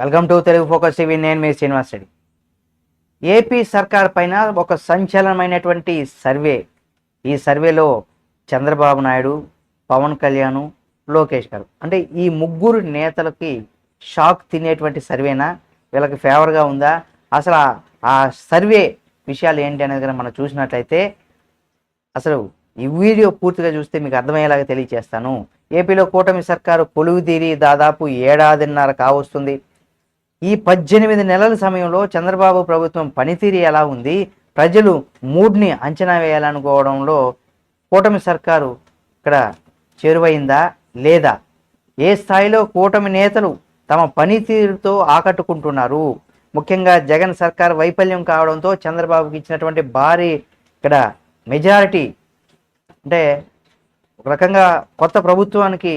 Welcome to Telugu focus TV. నేను మీ Srinivas Reddy. AP సర్కార్ పైన ఒక సంచలనమైనటువంటి సర్వే. ఈ సర్వేలో చంద్రబాబు నాయుడు పవన్ కళ్యాణ్ లోకేష్ గారు. అంటే ఈ ముగ్గురు నేతలకి షాక్ తినేటువంటి సర్వేనా? వీళ్ళకి ఫేవర్గా ఉందా? అసలు ఆ- సర్వే విషయాలు ఏంటి అనేది కనుక మనం చూసినట్లయితే అసలు ఈ వీడియో పూర్తిగా చూస్తే మీకు అర్థమయ్యేలాగా తెలియజేస్తాను ఏపీలో కూటమి సర్కారు కొలువు తీరి దాదాపు ఏడాదిన్నర కావస్తుంది. ఈ పద్దెనిమిది నెలల సమయంలో చంద్రబాబు ప్రభుత్వం పనితీరు ఎలా ఉంది? ప్రజలు మూడ్ని అంచనా వేయాలనుకోవడంలో కూటమి సర్కారు ఇక్కడ చేరువైందా లేదా? ఏ స్థాయిలో కూటమి నేతలు తమ పనితీరుతో ఆకట్టుకుంటున్నారు? ముఖ్యంగా జగన్ సర్కార్ వైఫల్యం కావడంతో చంద్రబాబుకి ఇచ్చినటువంటి భారీ ఇక్కడ మెజారిటీ అంటే ఒక రకంగా కొత్త ప్రభుత్వానికి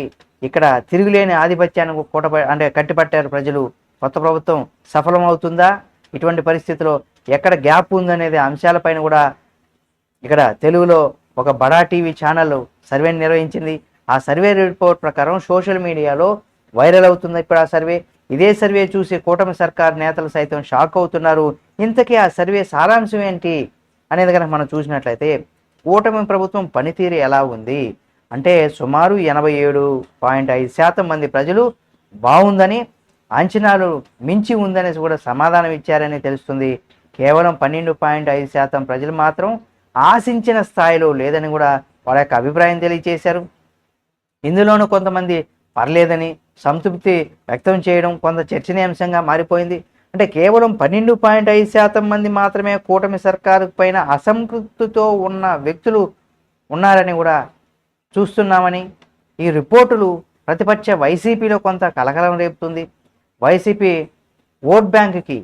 ఇక్కడ తిరుగులేని ఆధిపత్యానికి కూట అంటే కట్టిపట్టారు ప్రజలు. కొత్త ప్రభుత్వం సఫలమవుతుందా? ఇటువంటి పరిస్థితిలో ఎక్కడ గ్యాప్ ఉందనేది అంశాలపైన కూడా ఇక్కడ తెలుగులో ఒక బడా టీవీ ఛానల్ సర్వే నిర్వహించింది. ఆ సర్వే రిపోర్ట్ ప్రకారం సోషల్ మీడియాలో వైరల్ అవుతుంది ఇప్పుడు ఆ సర్వే. ఇదే సర్వే చూసి కూటమి సర్కార్ నేతలు సైతం షాక్ అవుతున్నారు. ఇంతకీ ఆ సర్వే సారాంశం ఏంటి అనేది కనుక మనం చూసినట్లయితే కూటమి ప్రభుత్వం పనితీరు ఎలా ఉంది? అంటే సుమారు ఎనభై ఏడు పాయింట్ ఐదు శాతం మంది ప్రజలు బాగుందని అంచనాలు మించి ఉందనేసి కూడా సమాధానం ఇచ్చారని తెలుస్తుంది. కేవలం పన్నెండు పాయింట్ ఐదు శాతం ప్రజలు మాత్రం ఆశించిన స్థాయిలో లేదని కూడా వాళ్ళ యొక్క అభిప్రాయం తెలియజేశారు ఇందులోనూ కొంతమంది పర్లేదని సంతృప్తి వ్యక్తం చేయడం కొంత చర్చనీయాంశంగా మారిపోయింది. అంటే కేవలం పన్నెండు పాయింట్ ఐదు శాతం మంది మాత్రమే కూటమి సర్కారు పైన అసంతృప్తితో ఉన్న వ్యక్తులు ఉన్నారని కూడా చూస్తున్నామని ఈ రిపోర్టులు ప్రతిపక్ష వైసీపీలో కొంత కలకలం రేపుతుంది. వైసీపీ ఓట్ బ్యాంక్కి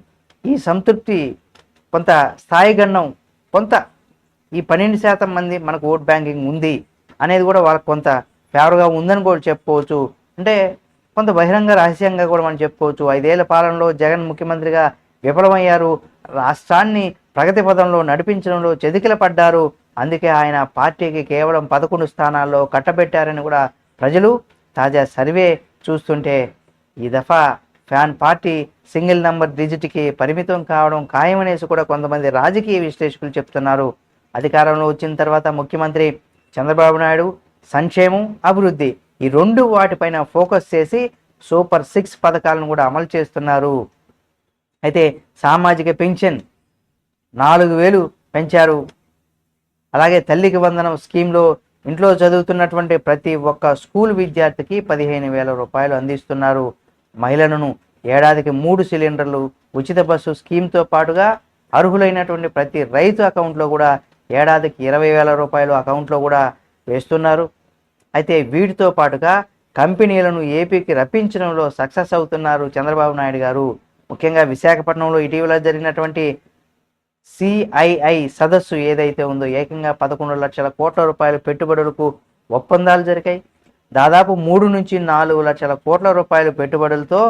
ఈ సంతృప్తి కొంత స్థాయి గణం కొంత ఈ పన్నెండు శాతం మంది మనకు ఓట్ బ్యాంకింగ్ ఉంది అనేది కూడా వాళ్ళకి కొంత ఫేవర్గా ఉందని కూడా చెప్పుకోవచ్చు. అంటే కొంత బహిరంగ రహస్యంగా కూడా మనం చెప్పుకోవచ్చు. ఐదేళ్ళ పాలనలో జగన్ ముఖ్యమంత్రిగా విఫలమయ్యారు. రాష్ట్రాన్ని ప్రగతి పదంలో నడిపించడంలో చెదికిల పడ్డారు. అందుకే ఆయన పార్టీకి కేవలం పదకొండు స్థానాల్లో కట్టబెట్టారని కూడా ప్రజలు తాజా సర్వే చూస్తుంటే ఈ దఫా ఫ్యాన్ పార్టీ సింగిల్ నంబర్ డిజిట్కి పరిమితం కావడం ఖాయమనేసి కూడా కొంతమంది రాజకీయ విశ్లేషకులు చెప్తున్నారు. అధికారంలో వచ్చిన తర్వాత ముఖ్యమంత్రి చంద్రబాబు నాయుడు సంక్షేమం అభివృద్ధి ఈ రెండు వాటిపైన ఫోకస్ చేసి సూపర్ సిక్స్ పథకాలను కూడా అమలు చేస్తున్నారు. అయితే సామాజిక పెన్షన్ నాలుగు వేలు పెంచారు. అలాగే తల్లికి వందనం స్కీమ్లో ఇంట్లో చదువుతున్నటువంటి ప్రతి ఒక్క స్కూల్ విద్యార్థికి పదిహేను వేల రూపాయలు అందిస్తున్నారు. మహిళలను ఏడాదికి మూడు సిలిండర్లు ఉచిత బస్సు స్కీమ్తో పాటుగా అర్హులైనటువంటి ప్రతి రైతు అకౌంట్లో కూడా ఏడాదికి ఇరవై వేల రూపాయలు అకౌంట్లో కూడా వేస్తున్నారు. అయితే వీటితో పాటుగా కంపెనీలను ఏపీకి రప్పించడంలో సక్సెస్ అవుతున్నారు చంద్రబాబు నాయుడు గారు. ముఖ్యంగా విశాఖపట్నంలో ఇటీవల జరిగినటువంటి సిఐఐ సదస్సు ఏదైతే ఉందో ఏకంగా పదకొండు లక్షల కోట్ల రూపాయల పెట్టుబడులకు ఒప్పందాలు జరిగాయి. దాదాపు మూడు నుంచి నాలుగు లక్షల కోట్ల రూపాయల పెట్టుబడులతో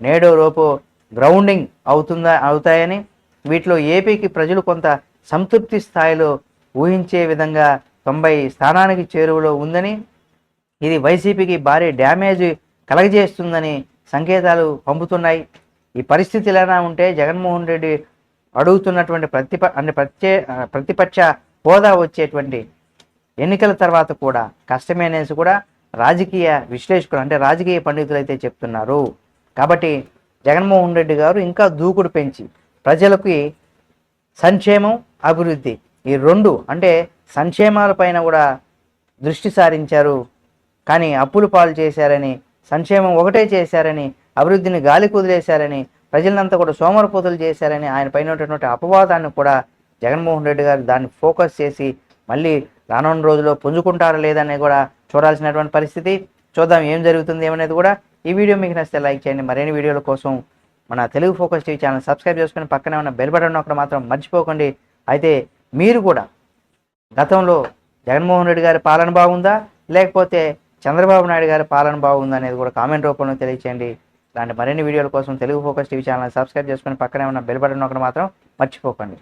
నేడు రూపు గ్రౌండింగ్ అవుతుందా అవుతాయని వీటిలో ఏపీకి ప్రజలు కొంత సంతృప్తి స్థాయిలో ఊహించే విధంగా తొంభై స్థానానికి చేరువలో ఉందని ఇది వైసీపీకి భారీ డ్యామేజ్ కలగజేస్తుందని సంకేతాలు పంపుతున్నాయి. ఈ పరిస్థితి ఎలా ఉంటే జగన్మోహన్ రెడ్డి అడుగుతున్నటువంటి ప్రతిప అంటే ప్రత్యే ప్రతిపక్ష హోదా వచ్చేటువంటి ఎన్నికల తర్వాత కూడా కష్టమేనేసి కూడా రాజకీయ విశ్లేషకులు అంటే రాజకీయ పండితులు అయితే చెప్తున్నారు. కాబట్టి జగన్మోహన్ రెడ్డి గారు ఇంకా దూకుడు పెంచి ప్రజలకి సంక్షేమం అభివృద్ధి ఈ రెండు అంటే సంక్షేమాలపైన కూడా దృష్టి సారించారు. కానీ అప్పులు పాలు చేశారని సంక్షేమం ఒకటే చేశారని అభివృద్ధిని గాలి కుదిలేశారని ప్రజలంతా కూడా సోమరపోతులు చేశారని ఆయన పైన ఉన్నటువంటి అపవాదాన్ని కూడా జగన్మోహన్ రెడ్డి గారు దాన్ని ఫోకస్ చేసి మళ్ళీ రానున్న రోజుల్లో పుంజుకుంటారా లేదని కూడా చూడాల్సినటువంటి పరిస్థితి. చూద్దాం ఏం జరుగుతుంది ఏమనేది కూడా ఈ వీడియో మీకు నచ్చితే లైక్ చేయండి. మరిన్ని వీడియోల కోసం మన Telugu focus TV channel subscribe చేసుకుని పక్కనే ఉన్న బెల్ బటన్ ఒకటి మాత్రం మర్చిపోకండి. అయితే మీరు కూడా గతంలో జగన్మోహన్ రెడ్డి గారి పాలన బాగుందా? లేకపోతే చంద్రబాబు నాయుడు గారి పాలన బాగుందా అనేది కూడా కామెంట్ రూపంలో తెలియచేయండి. ఇలాంటి మరిన్ని వీడియోల కోసం Telugu focus TV channel subscribe చేసుకుని పక్కనే ఉన్న బెల్ బటన్ ఒకటి మాత్రం మర్చిపోకండి.